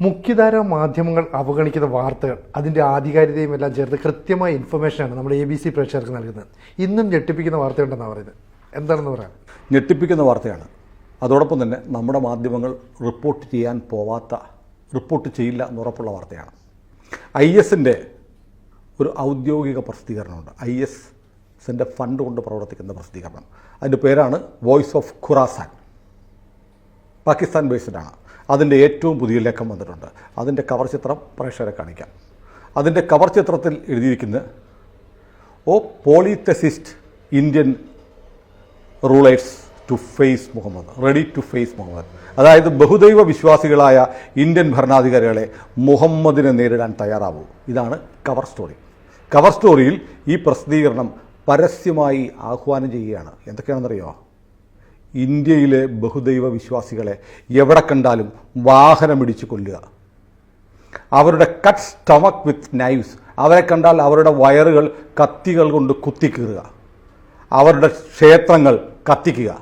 മുഖ്യധാര മാധ്യമങ്ങൾ അവഗണിക്കുന്ന വാർത്തകൾ അതിന്റെ ആധികാരികതയും എല്ലാം ചേർത്ത് കൃത്യമായ ഇൻഫർമേഷനാണ് നമ്മുടെ എ ബി സി പ്രേക്ഷകർക്ക് നൽകുന്നത്. ഇന്നും ഞെട്ടിപ്പിക്കുന്ന വാർത്തയുണ്ടെന്നാണ് പറയുന്നത്. എന്താണെന്ന് പറയാം? ഞെട്ടിപ്പിക്കുന്ന വാർത്തയാണ്. അതോടൊപ്പം തന്നെ നമ്മുടെ മാധ്യമങ്ങൾ റിപ്പോർട്ട് ചെയ്യാൻ പോവാത്ത റിപ്പോർട്ട് ചെയ്യില്ല എന്നുറപ്പുള്ള വാർത്തയാണ്. ഐ എസിന്റെ ഒരു ഔദ്യോഗിക പ്രസിദ്ധീകരണമുണ്ട്. ഐ എസിന്റെ ഫണ്ട് കൊണ്ട് പ്രവർത്തിക്കുന്ന പ്രസിദ്ധീകരണം. അതിന്റെ പേരാണ് വോയിസ് ഓഫ് ഖുറാസാൻ പാകിസ്ഥാൻ ബേസ്ഡാണ്. അതിന്റെ ഏറ്റവും പുതിയ ലേഖം വന്നിട്ടുണ്ട്. അതിന്റെ കവർ ചിത്രം പ്രേക്ഷകരെ കാണിക്കാം. അതിന്റെ കവർ ചിത്രത്തിൽ എഴുതിയിരിക്കുന്നത് O polytheist Indian rulers to face Muhammad ready to face Muhammad. അതായത് ബഹുദൈവ വിശ്വാസികളായ ഇന്ത്യൻ ഭരണാധികാരികളെ മുഹമ്മദിനെ നേരിടാൻ തയ്യാറാവൂ. ഇതാണ് കവർ സ്റ്റോറി. കവർ സ്റ്റോറിയിൽ ഈ പ്രസിദ്ധീകരണം പരസ്യമായി ആഹ്വാനം ചെയ്യുകയാണ്. എന്തൊക്കെയാണെന്നറിയോ ഇന്ത്യയിലെ ബഹുദൈവ വിശ്വാസികളെ എവിടെ കണ്ടാലും വാഹനമിടിച്ച് കൊല്ലുക. അവരുടെ കട്ട് സ്റ്റമക്ക് വിത്ത് നൈവ്സ് അവരെ കണ്ടാൽ അവരുടെ വയറുകൾ കത്തികൾ കൊണ്ട് കുത്തിക്കീറുക. അവരുടെ ക്ഷേത്രങ്ങൾ കത്തിക്കുക.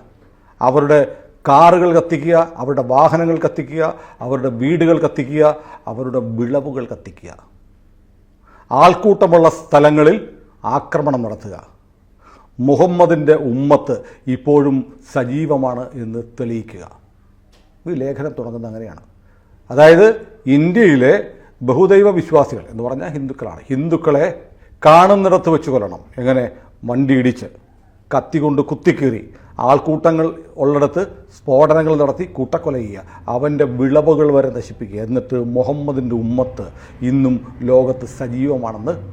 അവരുടെ കാറുകൾ കത്തിക്കുക അവരുടെ വാഹനങ്ങൾ കത്തിക്കുക അവരുടെ വീടുകൾ കത്തിക്കുക അവരുടെ വിളവുകൾ കത്തിക്കുക. ആൾക്കൂട്ടമുള്ള സ്ഥലങ്ങളിൽ ആക്രമണം നടത്തുക. മുഹമ്മദിന്റെ ഉമ്മത്ത് ഇപ്പോഴും സജീവമാണ് എന്ന് തെളിയിക്കുക. ഈ ലേഖനം തുടങ്ങുന്നത് അങ്ങനെയാണ്. അതായത് ഇന്ത്യയിലെ ബഹുദൈവ വിശ്വാസികൾ എന്ന് പറഞ്ഞാൽ ഹിന്ദുക്കളാണ്. ഹിന്ദുക്കളെ കാണുന്നിടത്ത് വെച്ച് കൊല്ലണം. എങ്ങനെ? വണ്ടി ഇടിച്ച് കത്തി കൊണ്ട് കുത്തിക്കീറി ആൾക്കൂട്ടങ്ങൾ ഉള്ളിടത്ത് സ്ഫോടനങ്ങൾ നടത്തി കൂട്ടക്കൊല ചെയ്യുക അവന്റെ വിളവുകൾ വരെ നശിപ്പിക്കുക. എന്നിട്ട് മുഹമ്മദിന്റെ ഉമ്മത്ത് ഇന്നും ലോകത്ത് സജീവമാണെന്ന്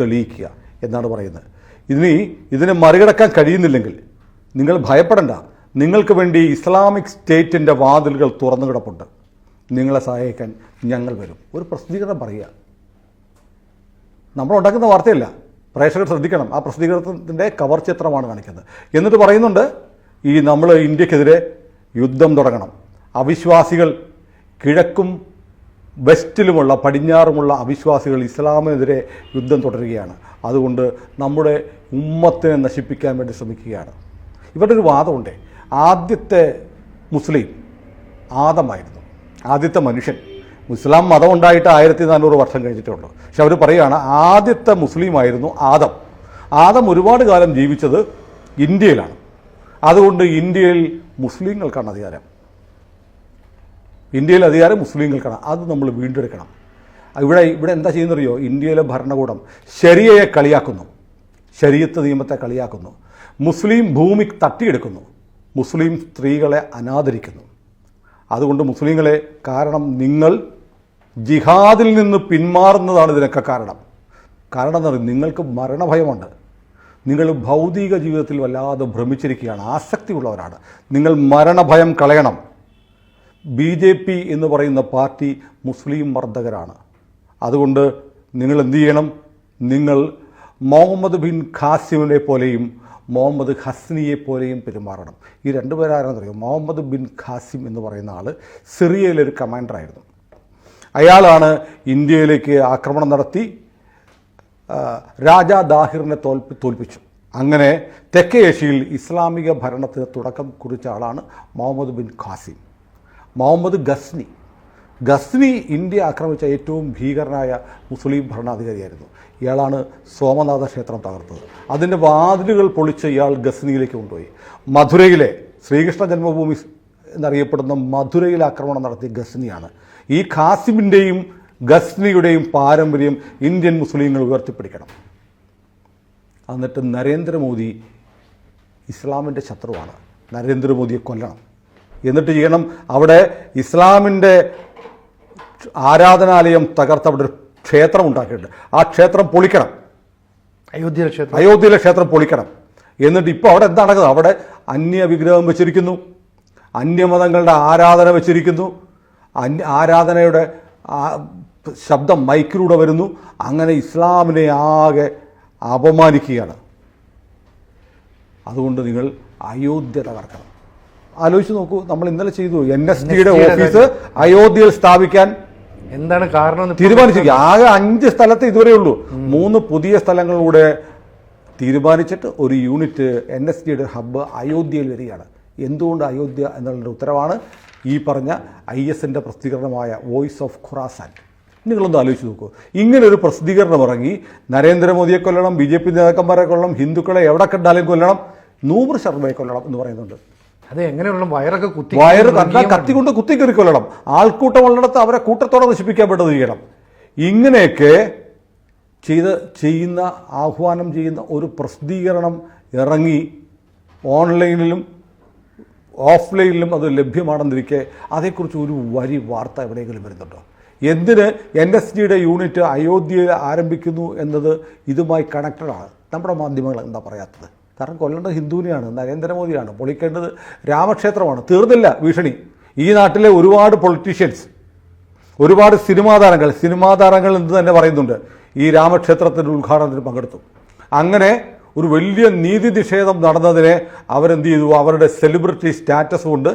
തെളിയിക്കുക എന്നാണ് പറയുന്നത്. ഇതിന് ഇതിനെ മറികടക്കാൻ കഴിയുന്നില്ലെങ്കിൽ നിങ്ങൾ ഭയപ്പെടണ്ട. നിങ്ങൾക്ക് വേണ്ടി ഇസ്ലാമിക് സ്റ്റേറ്റിന്റെ വാതിലുകൾ തുറന്നു കിടപ്പുണ്ട്. നിങ്ങളെ സഹായിക്കാൻ ഞങ്ങൾ വരും. ഒരു പ്രസിദ്ധീകരണം പറയുക. നമ്മൾ ഉണ്ടാക്കുന്ന വാർത്തയല്ല. പ്രേക്ഷകർ ശ്രദ്ധിക്കണം. ആ പ്രസിദ്ധീകരണത്തിന്റെ കവർ ചിത്രമാണ് കാണിക്കുന്നത്. എന്നിട്ട് പറയുന്നുണ്ട് ഈ നമ്മൾ ഇന്ത്യക്കെതിരെ യുദ്ധം തുടങ്ങണം. അവിശ്വാസികൾ കിഴക്കും വെസ്റ്റിലുമുള്ള പടിഞ്ഞാറുമുള്ള അവിശ്വാസികൾ ഇസ്ലാമിനെതിരെ യുദ്ധം തുടരുകയാണ്. അതുകൊണ്ട് നമ്മുടെ ഉമ്മത്തിനെ നശിപ്പിക്കാൻ വേണ്ടി ശ്രമിക്കുകയാണ്. ഇവരുടെ ഒരു വാദമുണ്ട്. ആദ്യത്തെ മുസ്ലിം ആദമായിരുന്നു. ആദ്യത്തെ മനുഷ്യൻ. ഇസ്ലാം മതം ഉണ്ടായിട്ട് ആയിരത്തി നാനൂറ് വർഷം കഴിഞ്ഞിട്ടുള്ളൂ. പക്ഷെ അവർ പറയുകയാണ് ആദ്യത്തെ മുസ്ലിം ആയിരുന്നു ആദം. ആദം ഒരുപാട് കാലം ജീവിച്ചത് ഇന്ത്യയിലാണ്. അതുകൊണ്ട് ഇന്ത്യയിൽ മുസ്ലിങ്ങൾക്കാണ് അധികാരം. ഇന്ത്യയിൽ അധികാരം മുസ്ലിങ്ങൾക്കാണ്. അത് നമ്മൾ വീണ്ടെടുക്കണം. ഇവിടെ ഇവിടെ എന്താ ചെയ്യുന്നറിയോ? ഇന്ത്യയിലെ ഭരണകൂടം ശരിയയെ കളിയാക്കുന്നു. ശരീരത്ത് നിയമത്തെ കളിയാക്കുന്നു. മുസ്ലിം ഭൂമി തട്ടിയെടുക്കുന്നു. മുസ്ലിം സ്ത്രീകളെ അനാദരിക്കുന്നു. അതുകൊണ്ട് മുസ്ലിങ്ങളെ കാരണം നിങ്ങൾ ജിഹാദിൽ നിന്ന് പിന്മാറുന്നതാണ് ഇതിനൊക്കെ കാരണം. കാരണം എന്താ പറയുക നിങ്ങൾക്ക് മരണഭയമുണ്ട്. നിങ്ങൾ ഭൗതിക ജീവിതത്തിൽ വല്ലാതെ ഭ്രമിച്ചിരിക്കുകയാണ്. ആസക്തിയുള്ളവരാണ്. നിങ്ങൾ മരണഭയം കളയണം. ബി ജെ പി എന്ന് പറയുന്ന പാർട്ടി മുസ്ലിം മർദ്ദകരാണ് അതുകൊണ്ട് നിങ്ങൾ എന്തു ചെയ്യണം? നിങ്ങൾ മുഹമ്മദ് ബിൻ ഖാസിമിനെ പോലെയും മുഹമ്മദ് ഹസ്നിയെ പോലെയും പെരുമാറണം. ഈ രണ്ടുപേരാരെന്ന് അറിയാം? മുഹമ്മദ് ബിൻ ഖാസിം എന്ന് പറയുന്ന ആൾ സിറിയയിലെ ഒരു കമാൻഡറായിരുന്നു അയാളാണ് ഇന്ത്യയിലേക്ക് ആക്രമണം നടത്തി രാജാ ദാഹിറിനെ തോൽപ്പി തോൽപ്പിച്ചു. അങ്ങനെ തെക്കേ ഏഷ്യയിൽ ഇസ്ലാമിക ഭരണത്തിന് തുടക്കം കുറിച്ച ആളാണ് Muhammad bin Qasim. Muhammad Ghazni. Ghazni India ആക്രമിച്ച ഏറ്റവും ഭീകരനായ മുസ്ലിം ഭരണാധികാരിയായിരുന്നു. ഇയാളാണ് സോമനാഥ ക്ഷേത്രം തകർത്തത്. അതിന്റെ വാതിലുകൾ പൊളിച്ച് ഇയാൾ ഗസ്നിയിലേക്ക് കൊണ്ടുപോയി. മധുരയിലെ ശ്രീകൃഷ്ണ ജന്മഭൂമി എന്നറിയപ്പെടുന്ന മധുരയിൽ ആക്രമണം നടത്തിയ ഗസ്നിയാണ്. ഈ ഖാസിമിന്റെയും ഗസ്നിയുടെയും പാരമ്പര്യം ഇന്ത്യൻ മുസ്ലിങ്ങൾ ഉയർത്തിപ്പിടിക്കണം. എന്നിട്ട് നരേന്ദ്രമോദി ഇസ്ലാമിന്റെ ശത്രുവാണ്. നരേന്ദ്രമോദിയെ കൊല്ലണം. എന്നിട്ട് ചെയ്യണം. അവിടെ ഇസ്ലാമിന്റെ ആരാധനാലയം തകർത്ത് അവിടെ ഒരു ക്ഷേത്രം ഉണ്ടാക്കിയിട്ടുണ്ട്. ആ ക്ഷേത്രം പൊളിക്കണം. അയോധ്യയിലെ ക്ഷേത്രം. അയോധ്യയിലെ ക്ഷേത്രം പൊളിക്കണം. എന്നിട്ട് ഇപ്പോൾ അവിടെ എന്താ നടക്കുന്നത്? അവിടെ അന്യ വിഗ്രഹം വെച്ചിരിക്കുന്നു. അന്യമതങ്ങളുടെ ആരാധന വെച്ചിരിക്കുന്നു. അന്യ ആരാധനയുടെ ശബ്ദം മൈക്കിലൂടെ വരുന്നു. അങ്ങനെ ഇസ്ലാമിനെ ആകെ അപമാനിക്കുകയാണ്. അതുകൊണ്ട് നിങ്ങൾ അയോധ്യ തകർക്കണം. ആലോചിച്ച് നോക്കൂ നമ്മൾ ഇന്നലെ ചെയ്തു. എൻ എസ് ഡിയുടെ യുടെ ഓഫീസ് അയോധ്യയിൽ സ്ഥാപിക്കാൻ എന്താണ് കാരണം തീരുമാനിച്ചിരിക്കുക. ആകെ അഞ്ച് സ്ഥലത്ത് ഇതുവരെ ഉള്ളൂ. മൂന്ന് പുതിയ സ്ഥലങ്ങളിലൂടെ തീരുമാനിച്ചിട്ട് ഒരു യൂണിറ്റ് എൻ എസ് ഡിയുടെ ഹബ്ബ് അയോധ്യയിൽ വരികയാണ്. എന്തുകൊണ്ട് അയോധ്യ എന്നുള്ള ഉത്തരവാണ് ഈ പറഞ്ഞ ഐ എസിന്റെ പ്രസിദ്ധീകരണമായ വോയിസ് ഓഫ് ഖുറാസാൻ നിങ്ങളൊന്ന് ആലോചിച്ച് നോക്കൂ. ഇങ്ങനെ ഒരു പ്രസിദ്ധീകരണം ഇറങ്ങി നരേന്ദ്രമോദിയെ കൊല്ലണം ബി ജെ പി നേതാക്കന്മാരെ കൊല്ലണം ഹിന്ദുക്കളെ എവിടെ കണ്ടാലും കൊല്ലണം നൂറ് ശർമ്മയെ കൊല്ലണം എന്ന് പറയുന്നുണ്ട്. അത് എങ്ങനെയുള്ള വയറൊക്കെ കുത്തി വയറ് കണ്ടാ കത്തി കൊണ്ട് കുത്തിക്കറി കൊല്ലണം ആൾക്കൂട്ടം ഉള്ളിടത്ത് അവരെ കൂട്ടത്തോടെ നശിപ്പിക്കപ്പെട്ടത് ചെയ്യണം. ഇങ്ങനെയൊക്കെ ചെയ്ത് ചെയ്യുന്ന ആഹ്വാനം ചെയ്യുന്ന ഒരു പ്രസിദ്ധീകരണം ഇറങ്ങി ഓൺലൈനിലും ഓഫ്ലൈനിലും അത് ലഭ്യമാണെന്നിരിക്കെ അതേക്കുറിച്ച് ഒരു വരി വാർത്ത എവിടെയെങ്കിലും വരുന്നുണ്ടോ? എന്തിന് എൻ എസ് ജിയുടെ യൂണിറ്റ് അയോധ്യയിൽ ആരംഭിക്കുന്നു എന്നത് ഇതുമായി കണക്റ്റഡാണ് നമ്മുടെ മാധ്യമങ്ങൾ എന്താ പറയാത്തത്? കാരണം കൊല്ലേണ്ടത് ഹിന്ദുവിനെയാണ് നരേന്ദ്രമോദിയാണ്. പൊളിക്കേണ്ടത് രാമക്ഷേത്രമാണ്. തീർന്നില്ല ഭീഷണി. ഈ നാട്ടിലെ ഒരുപാട് പൊളിറ്റീഷ്യൻസ് ഒരുപാട് സിനിമാ താരങ്ങൾ സിനിമാ താരങ്ങൾ എന്ന് തന്നെ പറയുന്നുണ്ട്. ഈ രാമക്ഷേത്രത്തിന്റെ ഉദ്ഘാടനത്തിന് പങ്കെടുത്തു. അങ്ങനെ ഒരു വലിയ നീതി നിഷേധം നടന്നതിനെ അവരെന്ത് ചെയ്തു? അവരുടെ സെലിബ്രിറ്റി സ്റ്റാറ്റസ് കൊണ്ട്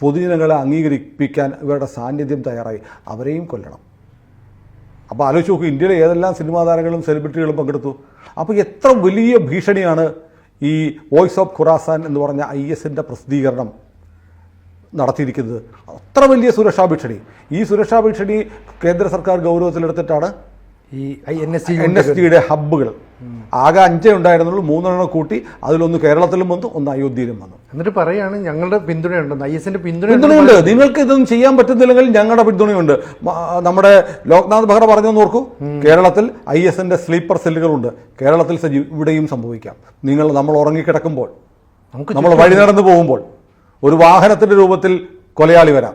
പൊതുജനങ്ങളെ അംഗീകരിപ്പിക്കാൻ ഇവരുടെ സാന്നിധ്യം തയ്യാറായി. അവരെയും കൊല്ലണം. അപ്പോൾ ആലോചിച്ച് നോക്കൂ ഇന്ത്യയിലെ ഏതെല്ലാം സിനിമാ താരങ്ങളും സെലിബ്രിറ്റികളും പങ്കെടുത്തു. അപ്പോൾ എത്ര വലിയ ഭീഷണിയാണ് ഈ വോയിസ് ഓഫ് ഖുറാസാൻ എന്ന് പറഞ്ഞ ഐ എസിന്റെ പ്രസിദ്ധീകരണം നടത്തിയിരിക്കുന്നത്. അത്ര വലിയ സുരക്ഷാ ഭീഷണി. ഈ സുരക്ഷാ ഭീഷണി കേന്ദ്ര സർക്കാർ ഗൗരവത്തിലെടുത്തിട്ടാണ് ഈ എൻ എസ് എൻ എസ് ടിയുടെ ഹബ്ബുകൾ. ആകെ അഞ്ചേ ഉണ്ടായിരുന്നുള്ളൂ. മൂന്നെണ്ണം കൂട്ടി അതിലൊന്ന് കേരളത്തിലും വന്നു ഒന്ന് അയോധ്യയിലും വന്നു. എന്നിട്ട് പറയാണ് ഞങ്ങളുടെ പിന്തുണയുണ്ട് ഐ എസിന്റെ പിന്തുണ പിന്തുണയുണ്ട്. നിങ്ങൾക്ക് ഇതൊന്നും ചെയ്യാൻ പറ്റുന്നില്ലെങ്കിൽ ഞങ്ങളുടെ പിന്തുണയുണ്ട്. നമ്മുടെ ലോക്നാഥ് ബെഹ്റ പറഞ്ഞെന്ന് ഓർക്കൂ. കേരളത്തിൽ ഐ എസിന്റെ സ്ലീപ്പർ സെല്ലുകളുണ്ട്. കേരളത്തിൽ ഇവിടെയും സംഭവിക്കാം. നിങ്ങൾ നമ്മൾ ഉറങ്ങിക്കിടക്കുമ്പോൾ നമ്മൾ വഴി നടന്നു പോകുമ്പോൾ ഒരു വാഹനത്തിന്റെ രൂപത്തിൽ കൊലയാളി വരാം.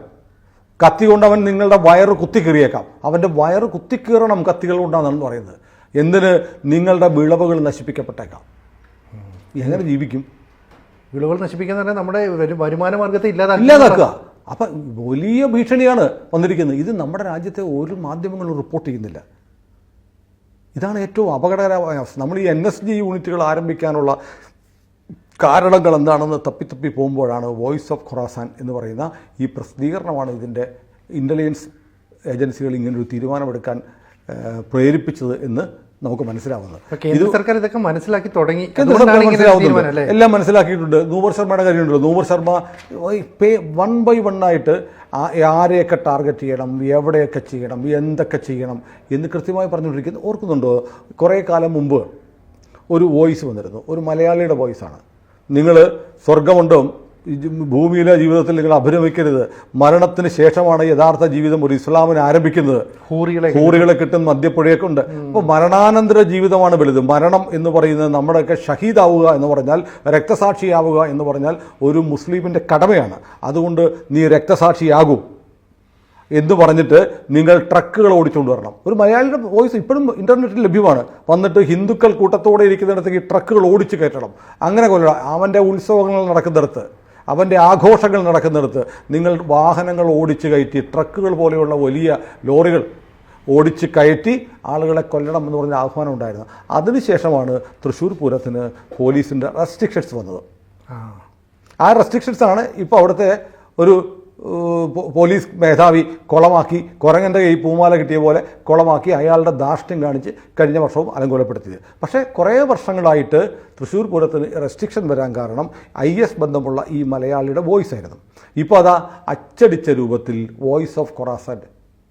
കത്തി കൊണ്ട് അവൻ നിങ്ങളുടെ വയറ് കുത്തിക്കീറിയേക്കാം. അവന്റെ വയറ് കുത്തിക്കീറണം കത്തികൾ കൊണ്ടാണെന്ന് പറയുന്നത്. എന്തിന് നിങ്ങളുടെ വിളവുകൾ നശിപ്പിക്കപ്പെട്ടേക്കാം? എങ്ങനെ ജീവിക്കും? വിളവുകൾ നശിപ്പിക്കാൻ തന്നെ നമ്മുടെ വരുമാന മാർഗത്തെ ഇല്ലാതാക്കി ഇല്ലാതാക്കുക. അപ്പം വലിയ ഭീഷണിയാണ് വന്നിരിക്കുന്നത്. ഇത് നമ്മുടെ രാജ്യത്തെ ഒരു മാധ്യമങ്ങളും റിപ്പോർട്ട് ചെയ്യുന്നില്ല. ഇതാണ് ഏറ്റവും അപകടകരമായ അവസ്ഥ. നമ്മൾ ഈ എൻ എസ് ജി യൂണിറ്റുകൾ ആരംഭിക്കാനുള്ള കാരണങ്ങൾ എന്താണെന്ന് തപ്പി തപ്പി പോകുമ്പോഴാണ് വോയിസ് ഓഫ് ഖൊറാസാൻ എന്ന് പറയുന്ന ഈ പ്രസിദ്ധീകരണമാണ് ഇതിന്റെ ഇന്റലിജൻസ് ഏജൻസികൾ ഇങ്ങനൊരു തീരുമാനമെടുക്കാൻ പ്രേരിപ്പിച്ചത് എന്ന് നമുക്ക് മനസ്സിലാവുന്നത്. കേന്ദ്ര സർക്കാർ ഇതൊക്കെ മനസ്സിലാക്കി തുടങ്ങി. മനസ്സിലാവുന്നുണ്ട്. എല്ലാം മനസ്സിലാക്കിയിട്ടുണ്ട്. നൂപർ ശർമ്മയുടെ കാര്യമുണ്ടല്ലോ. നൂപർ ശർമ്മ പേ വൺ ബൈ വൺ ആയിട്ട് ആരെയൊക്കെ ടാർഗറ്റ് ചെയ്യണം? എവിടെയൊക്കെ ചെയ്യണം? എന്തൊക്കെ ചെയ്യണം? എന്ന് കൃത്യമായി പറഞ്ഞുകൊണ്ടിരിക്കുന്നത് ഓർക്കുന്നുണ്ടോ? കുറേ കാലം മുമ്പ് ഒരു വോയിസ് വന്നിരുന്നു. ഒരു മലയാളിയുടെ വോയിസാണ്. നിങ്ങൾ സ്വർഗമുണ്ടോ ഭൂമിയിലെ ജീവിതത്തിൽ നിങ്ങൾ അഭിനമിക്കരുത് മരണത്തിന് ശേഷമാണ് യഥാർത്ഥ ജീവിതം ഒരു ഇസ്ലാമിന് ആരംഭിക്കുന്നത്. ഹൂറികളെ ഹൂറികളെ കിട്ടും മദ്യപ്പുഴയൊക്കെ ഉണ്ട് അപ്പോൾ മരണാനന്തര ജീവിതമാണ് വലുത്. മരണം എന്ന് പറയുന്നത് നമ്മുടെയൊക്കെ ഷഹീദാവുക എന്ന് പറഞ്ഞാൽ രക്തസാക്ഷിയാവുക എന്ന് പറഞ്ഞാൽ ഒരു മുസ്ലിമിന്റെ കടമയാണ്. അതുകൊണ്ട് നീ രക്തസാക്ഷിയാകൂ എന്ന് പറഞ്ഞിട്ട് നിങ്ങൾ ട്രക്കുകൾ ഓടിച്ചുകൊണ്ട് വരണം. ഒരു മലയാളിയുടെ വോയിസ് ഇപ്പോഴും ഇന്റർനെറ്റിൽ ലഭ്യമാണ്. വന്നിട്ട് ഹിന്ദുക്കൾ കൂട്ടത്തോടെ ഇരിക്കുന്നിടത്തേക്ക് ഈ ട്രക്കുകൾ ഓടിച്ച് കയറ്റണം. അങ്ങനെ കൊല്ലണം. അവന്റെ ഉത്സവങ്ങൾ നടക്കുന്നിടത്ത്. അവന്റെ ആഘോഷങ്ങൾ നടക്കുന്നിടത്ത് നിങ്ങൾ വാഹനങ്ങൾ ഓടിച്ച് കയറ്റി ട്രക്കുകൾ പോലെയുള്ള വലിയ ലോറികൾ ഓടിച്ച് കയറ്റി ആളുകളെ കൊല്ലണം എന്ന് പറഞ്ഞ ആഹ്വാനം ഉണ്ടായിരുന്നു. അതിനുശേഷമാണ് തൃശ്ശൂർ പൂരത്തിന് പോലീസിന്റെ റെസ്ട്രിക്ഷൻസ് വന്നത്. ആ. റെസ്ട്രിക്ഷൻസാണ് ഇപ്പോൾ അവിടുത്തെ ഒരു പോലീസ് മേധാവി കുളമാക്കി കുരങ്ങന്റെ കൈ പൂമാല കിട്ടിയ പോലെ കുളമാക്കി അയാളുടെ ധാർഷ്ട്യം കാണിച്ച് കഴിഞ്ഞ വർഷവും അലങ്കോലപ്പെടുത്തിയത്. പക്ഷേ കുറേ വർഷങ്ങളായിട്ട് തൃശ്ശൂർ പൂരത്തിന് റെസ്ട്രിക്ഷൻ വരാൻ കാരണം ഐ എസ് ബന്ധമുള്ള ഈ മലയാളിയുടെ വോയിസ് ആയിരുന്നു. ഇപ്പോൾ അതാ അച്ചടിച്ച രൂപത്തിൽ വോയിസ് ഓഫ് കൊറാസൻ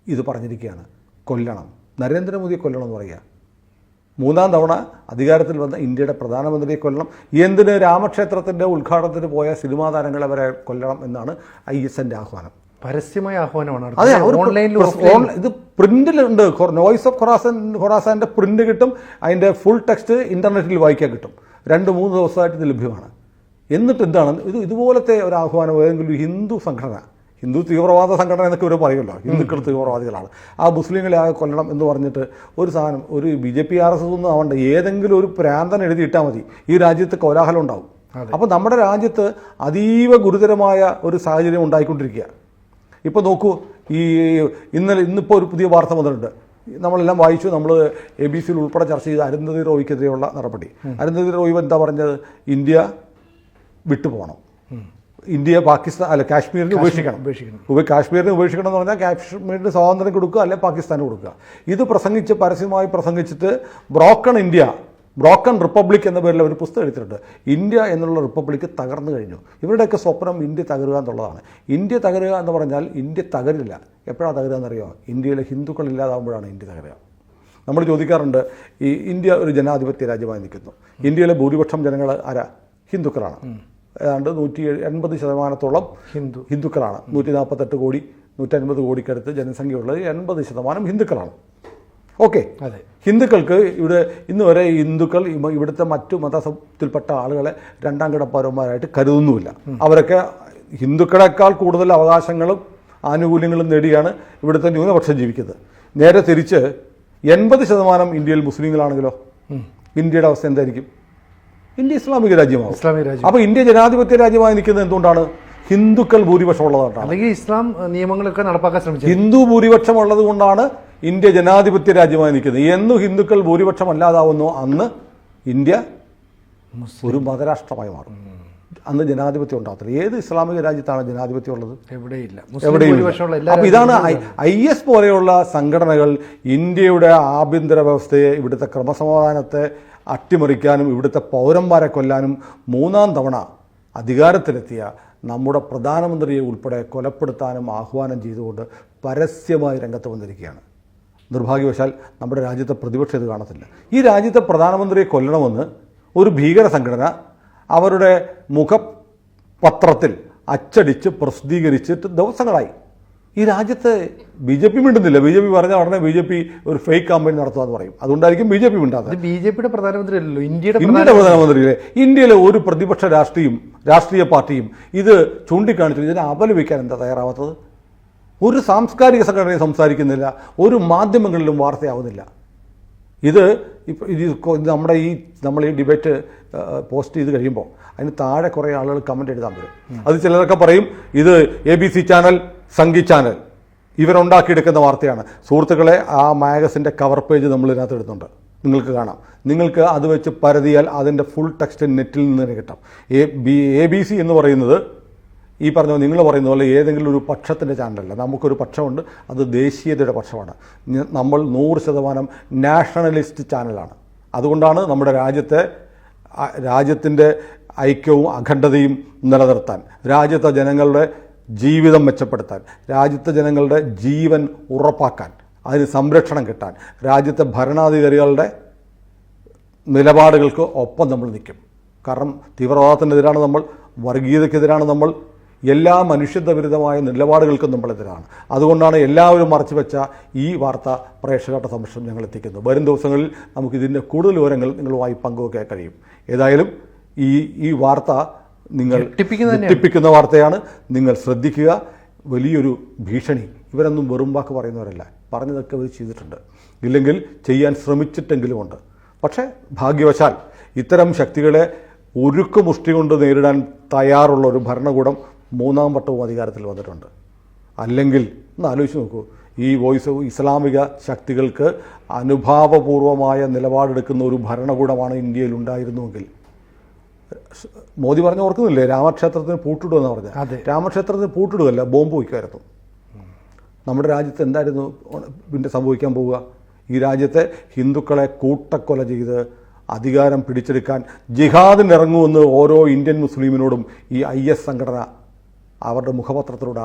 ഇത് പറഞ്ഞിരിക്കുകയാണ്. കൊല്ലണം. നരേന്ദ്രമോദിയെ കൊല്ലണം എന്ന് പറയുക. മൂന്നാം തവണ അധികാരത്തിൽ വന്ന ഇന്ത്യയുടെ പ്രധാനമന്ത്രിയെ കൊല്ലണം. എന്തിന് രാമക്ഷേത്രത്തിന്റെ ഉദ്ഘാടനത്തിന് പോയ സിനിമാ താരങ്ങളെ വരെ കൊല്ലണം എന്നാണ് ഐ എസ് എന്റെ ആഹ്വാനം. പരസ്യമായ ആഹ്വാനമാണ് അതെ ഓൺലൈനിൽ ഇത് പ്രിന്റിലുണ്ട്. നോയ്സ് ഓഫ് ഖൊറാസൻ ഖൊറാസാന്റെ പ്രിന്റ് കിട്ടും. അതിന്റെ ഫുൾ ടെക്സ്റ്റ് ഇന്റർനെറ്റിൽ വായിക്കാൻ കിട്ടും. രണ്ട് മൂന്ന് ദിവസമായിട്ട് ഇത് ലഭ്യമാണ്. എന്നിട്ട് എന്താണ്? ഇത് ഇതുപോലത്തെ ഒരു ആഹ്വാനം ഏതെങ്കിലും ഹിന്ദു സംഘടന ഹിന്ദു തീവ്രവാദ സംഘടന എന്നൊക്കെ ഇവർ പറയുമല്ലോ. ഹിന്ദുക്കൾ തീവ്രവാദികളാണ്. ആ മുസ്ലിങ്ങളെ ആ കൊല്ലണം എന്ന് പറഞ്ഞിട്ട് ഒരു സാധനം ഒരു B J P R S ഒന്നും ആവണ്ട. ഏതെങ്കിലും ഒരു പ്രാന്തൻ എഴുതിയിട്ടാൽ മതി. ഈ രാജ്യത്ത് കോലാഹലം ഉണ്ടാവും. അപ്പോൾ നമ്മുടെ രാജ്യത്ത് അതീവ ഗുരുതരമായ ഒരു സാഹചര്യം ഉണ്ടായിക്കൊണ്ടിരിക്കുക ഇപ്പോൾ നോക്കൂ ഈ ഇന്നലെ ഇന്നിപ്പോൾ ഒരു പുതിയ വാർത്ത വന്നിട്ടുണ്ട്. നമ്മളെല്ലാം വായിച്ചു. നമ്മൾ എ ബി സിയിൽ ഉൾപ്പെടെ ചർച്ച ചെയ്ത അരുന്ധതി റോയ്ക്കെതിരെയുള്ള നടപടി അരുന്ധതി റോയ് എന്താ പറഞ്ഞത്? ഇന്ത്യ വിട്ടുപോകണം. ഇന്ത്യ പാകിസ്ഥാൻ അല്ല കാശ്മീരിനെ ഉപേക്ഷിക്കണം. ഉപേക്ഷിക്കണം. ഉപ- കാശ്മീരിനെ ഉപേക്ഷിക്കണം എന്ന് പറഞ്ഞാൽ കാശ്മീരിന് സ്വാതന്ത്ര്യം കൊടുക്കുക അല്ലെ പാകിസ്ഥാന് കൊടുക്കുക. ഇത് പ്രസംഗിച്ച് പരസ്യമായി പ്രസംഗിച്ചിട്ട് ബ്രോക്കൺ ഇന്ത്യ ബ്രോക്കൺ റിപ്പബ്ലിക് എന്ന പേരിൽ ഒരു പുസ്തകം എടുത്തിട്ടുണ്ട് ഇന്ത്യ എന്നുള്ള റിപ്പബ്ലിക് തകർന്നു കഴിഞ്ഞു. ഇവരുടെയൊക്കെ സ്വപ്നം ഇന്ത്യ തകരുക എന്നുള്ളതാണ്. ഇന്ത്യ തകരുക എന്ന് പറഞ്ഞാൽ ഇന്ത്യ തകരില്ല. എപ്പോഴാണ് തകരുക എന്നറിയോ? ഇന്ത്യയിലെ ഹിന്ദുക്കൾ ഇല്ലാതാകുമ്പോഴാണ് ഇന്ത്യ തകരുക. നമ്മൾ ചോദിക്കാറുണ്ട് ഈ ഇന്ത്യ ഒരു ജനാധിപത്യ രാജ്യമായി നിൽക്കുന്നു. ഇന്ത്യയിലെ ഭൂരിപക്ഷം ജനങ്ങൾ ആരാ? ഹിന്ദുക്കളാണ്. ഏതാണ്ട് നൂറ്റി എൺപത് ശതമാനത്തോളം ഹിന്ദു. ഹിന്ദുക്കളാണ്. നൂറ്റി നാൽപ്പത്തെട്ട് കോടി നൂറ്റൻപത് കോടിക്കടുത്ത് ജനസംഖ്യയുള്ളത് എൺപത് ശതമാനം ഹിന്ദുക്കളാണ്. ഓക്കെ. അതെ. ഹിന്ദുക്കൾക്ക് ഇവിടെ ഇന്ന് വരെ ഹിന്ദുക്കൾ ഇവ- ഇവിടുത്തെ മറ്റു മതത്തിൽപ്പെട്ട ആളുകളെ രണ്ടാം കിട പൗരന്മാരായിട്ട് കരുതുന്നുമില്ല. അവരൊക്കെ ഹിന്ദുക്കളെക്കാൾ കൂടുതൽ അവകാശങ്ങളും ആനുകൂല്യങ്ങളും നേടിയാണ് ഇവിടുത്തെ ന്യൂനപക്ഷം ജീവിക്കുന്നത്. നേരെ തിരിച്ച് എൺപത് ശതമാനം ഇന്ത്യയിൽ മുസ്ലിങ്ങളാണെങ്കിലോ? ഇന്ത്യയുടെ അവസ്ഥ എന്തായിരിക്കും? ഇന്ത്യ ഇസ്ലാമിക രാജ്യമാണ് ഇസ്ലാമിക രാജ്യം. അപ്പോൾ ഇന്ത്യ ജനാധിപത്യ രാജ്യമായി നിൽക്കുന്നത് എന്തുകൊണ്ടാണ്? ഹിന്ദുക്കൾ ഭൂരിപക്ഷം ഉള്ളതാണ് അല്ലെങ്കിൽ ഇസ്ലാം നിയമങ്ങളൊക്കെ നടപ്പാക്കാൻ ശ്രമിച്ചത്. ഹിന്ദു ഭൂരിപക്ഷം ഉള്ളത് കൊണ്ടാണ് ഇന്ത്യ ജനാധിപത്യ രാജ്യമായി നിൽക്കുന്നത്. എന്ന് ഹിന്ദുക്കൾ ഭൂരിപക്ഷം അല്ലാതാവുന്നു അന്ന് ഇന്ത്യ ഒരു മതരാഷ്ട്രമായി മാറും. അന്ന് ജനാധിപത്യം ഉണ്ടാകത്തില്ല. ഏത് ഇസ്ലാമിക രാജ്യത്താണ് ജനാധിപത്യം ഉള്ളത്? എവിടെയില്ല. എവിടെയും ഭൂരിപക്ഷമുള്ള എല്ലാ അപ്പൊ ഇതാണ് ഐ എസ് പോലെയുള്ള സംഘടനകൾ ഇന്ത്യയുടെ ആഭ്യന്തര വ്യവസ്ഥയെ ഇവിടുത്തെ ക്രമസമാധാനത്തെ അട്ടിമറിക്കാനും ഇവിടുത്തെ പൗരന്മാരെ കൊല്ലാനും മൂന്നാം തവണ അധികാരത്തിലെത്തിയ നമ്മുടെ പ്രധാനമന്ത്രിയെ ഉൾപ്പെടെ കൊലപ്പെടുത്താനും ആഹ്വാനം ചെയ്തുകൊണ്ട് പരസ്യമായി രംഗത്ത് വന്നിരിക്കുകയാണ്. നിർഭാഗ്യവശാൽ നമ്മുടെ രാജ്യത്തെ പ്രതിപക്ഷം ഇത് കാണത്തില്ല. ഈ രാജ്യത്തെ പ്രധാനമന്ത്രിയെ കൊല്ലണമെന്ന് ഒരു ഭീകര സംഘടന അവരുടെ മുഖപത്രത്തിൽ അച്ചടിച്ച് പ്രസിദ്ധീകരിച്ചിട്ട് ദിവസങ്ങളായി ഈ രാജ്യത്ത് ബി ജെ പി മിണ്ടുന്നില്ല. ബി ജെ പി പറഞ്ഞ ഉടനെ ബി ജെ പി ഒരു ഫേക്ക് കാമ്പയിൻ നടത്തുമെന്ന് പറയും. അതുകൊണ്ടായിരിക്കും ബി ജെ പി മിണ്ടാത്തത്. ബി ജെ പിയുടെ പ്രധാനമന്ത്രി അല്ലല്ലോ ഇന്ത്യയുടെ ഇന്ത്യയുടെ പ്രധാനമന്ത്രിയിലെ ഇന്ത്യയിലെ ഒരു പ്രതിപക്ഷ രാഷ്ട്രീയം രാഷ്ട്രീയ പാർട്ടിയും ഇത് ചൂണ്ടിക്കാണിച്ചു ഇതിനെ അപലപിക്കാൻ എന്താ തയ്യാറാവാത്തത്? ഒരു സാംസ്കാരിക സംഘടനയും സംസാരിക്കുന്നില്ല. ഒരു മാധ്യമങ്ങളിലും വാർത്തയാവുന്നില്ല. ഇത് ഇപ്പം ഇത് നമ്മുടെ ഈ നമ്മൾ ഈ ഡിബേറ്റ് പോസ്റ്റ് ചെയ്ത് കഴിയുമ്പോൾ അതിന് താഴെ കുറേ ആളുകൾ കമന്റ് എഴുതാൻ വരും. അത് ചിലരൊക്കെ പറയും ഇത് A B C channel Sanghi channel ഇവരുണ്ടാക്കിയെടുക്കുന്ന വാർത്തയാണ്. സുഹൃത്തുക്കളെ ആ മാഗസിന്റെ കവർ പേജ് നമ്മൾ ഇതിനകത്ത് എടുത്തുണ്ട് നിങ്ങൾക്ക് കാണാം. നിങ്ങൾക്ക് അത് വെച്ച് പരതിയാൽ അതിന്റെ ഫുൾ ടെക്സ്റ്റ് നെറ്റിൽ നിന്ന് തന്നെ കിട്ടാം. A B A B C എന്ന് പറയുന്നത് ഈ പറഞ്ഞ നിങ്ങൾ പറയുന്ന പോലെ ഏതെങ്കിലും ഒരു പക്ഷത്തിന്റെ ചാനലല്ല നമുക്കൊരു പക്ഷമുണ്ട്. അത് ദേശീയതയുടെ പക്ഷമാണ്. നമ്മൾ നൂറ് ശതമാനം നാഷണലിസ്റ്റ് ചാനലാണ് അതുകൊണ്ടാണ് നമ്മുടെ രാജ്യത്തെ രാജ്യത്തിന്റെ ഐക്യവും അഖണ്ഡതയും നിലനിർത്താൻ രാജ്യത്തെ ജനങ്ങളുടെ ജീവിതം മെച്ചപ്പെടുത്താൻ രാജ്യത്തെ ജനങ്ങളുടെ ജീവൻ ഉറപ്പാക്കാൻ അതിന് സംരക്ഷണം കിട്ടാൻ രാജ്യത്തെ ഭരണാധികാരികളുടെ നിലപാടുകൾക്ക് ഒപ്പം നമ്മൾ നിൽക്കും. കാരണം തീവ്രവാദത്തിനെതിരാണ് നമ്മൾ വർഗീയതയ്ക്കെതിരാണ് നമ്മൾ എല്ലാ മനുഷ്യത്വവിരുദ്ധമായ നിലപാടുകൾക്കും നമ്മളെതിരാണ്. അതുകൊണ്ടാണ് എല്ലാവരും മറച്ചു വെച്ച ഈ വാർത്ത പ്രേക്ഷകരുടെ സമക്ഷം ഞങ്ങൾ എത്തിക്കുന്നത്. വരും ദിവസങ്ങളിൽ നമുക്കിതിന്റെ കൂടുതൽ വിവരങ്ങൾ നിങ്ങളുമായി പങ്കുവയ്ക്കാൻ കഴിയും. ഏതായാലും ഈ ഈ വാർത്ത നിങ്ങൾ. ഞെട്ടിപ്പിക്കുന്ന വാർത്തയാണ്. നിങ്ങൾ ശ്രദ്ധിക്കുക. വലിയൊരു ഭീഷണി. ഇവരൊന്നും വെറും വാക്ക് പറയുന്നവരല്ല. പറഞ്ഞതൊക്കെ അവർ ചെയ്തിട്ടുണ്ട്. ഇല്ലെങ്കിൽ ചെയ്യാൻ ശ്രമിച്ചിട്ടെങ്കിലും ഉണ്ട്. പക്ഷേ ഭാഗ്യവശാൽ ഇത്തരം ശക്തികളെ ഒരുക്ക് മുഷ്ടി കൊണ്ട് നേരിടാൻ തയ്യാറുള്ള ഒരു ഭരണകൂടം മൂന്നാം വട്ടവും അധികാരത്തിൽ വന്നിട്ടുണ്ട്. അല്ലെങ്കിൽ ഒന്ന് ആലോചിച്ച് നോക്കൂ. ഈ വോയിസ് ഇസ്ലാമിക ശക്തികൾക്ക് അനുഭാവപൂർവമായ നിലപാടെടുക്കുന്ന ഒരു ഭരണകൂടമാണ് ഇന്ത്യയിൽ ഉണ്ടായിരുന്നുവെങ്കിൽ. മോദി പറഞ്ഞ ഓർക്കുന്നില്ലേ? രാമക്ഷേത്രത്തിന് പൂട്ടിടുമെന്ന് പറഞ്ഞ. രാമക്ഷേത്രത്തിന് പൂട്ടിടുകയല്ല ബോംബ് വയ്ക്കുമായിരുന്നു നമ്മുടെ രാജ്യത്ത് എന്തായിരുന്നു പിന്നെ സംഭവിക്കാൻ പോവുക? ഈ രാജ്യത്തെ ഹിന്ദുക്കളെ കൂട്ടക്കൊല ചെയ്ത് അധികാരം പിടിച്ചെടുക്കാൻ ജിഹാദിനിറങ്ങുമെന്ന് ഓരോ ഇന്ത്യൻ മുസ്ലിമിനോടും ഈ ഐ എസ് സംഘടന അവരുടെ മുഖപത്രത്തിലൂടെ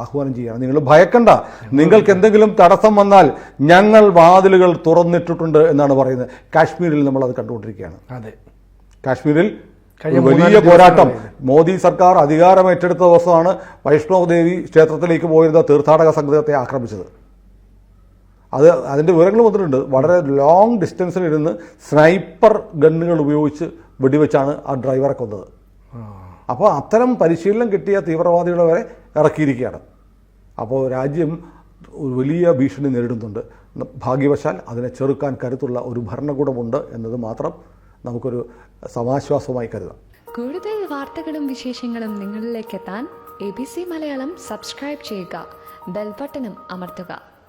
ആഹ്വാനം ചെയ്യണം നിങ്ങൾ ഭയക്കണ്ട. നിങ്ങൾക്ക് എന്തെങ്കിലും തടസ്സം വന്നാൽ ഞങ്ങൾ വാതിലുകൾ തുറന്നിട്ടിട്ടുണ്ട് എന്നാണ് പറയുന്നത്. കാശ്മീരിൽ നമ്മൾ അത് കണ്ടുകൊണ്ടിരിക്കുകയാണ്. അതെ. കാശ്മീരിൽ വലിയ പോരാട്ടം. മോദി സർക്കാർ അധികാരം ഏറ്റെടുത്ത ദിവസമാണ് വൈഷ്ണവ് ദേവി ക്ഷേത്രത്തിലേക്ക് പോയിരുന്ന തീർത്ഥാടക സംഘത്തെ ആക്രമിച്ചത്. അത് അതിന്റെ വിവരങ്ങൾ വന്നിട്ടുണ്ട്. വളരെ ലോങ് ഡിസ്റ്റൻസിലിരുന്ന് സ്നൈപ്പർ ഗണ്ണുകൾ ഉപയോഗിച്ച് വെടിവെച്ചാണ് ആ ഡ്രൈവറെ കൊന്നത്. അപ്പോൾ അത്തരം പരിശീലനം കിട്ടിയ തീവ്രവാദികളെ വരെ ഇറക്കിയിരിക്കുകയാണ്. അപ്പോൾ രാജ്യം ഒരു വലിയ ഭീഷണി നേരിടുന്നുണ്ട്. ഭാഗ്യവശാൽ അതിനെ ചെറുക്കാൻ കരുത്തുള്ള ഒരു ഭരണകൂടമുണ്ട് എന്നത് മാത്രം നമുക്കൊരു സമാശ്വാസമായി കരുതാം. കൂടുതൽ വാർത്തകളും വിശേഷങ്ങളും നിങ്ങളിലേക്ക് എത്താൻ A B C Malayalam subscribe ചെയ്യുക. ബെൽബട്ടനും അമർത്തുക.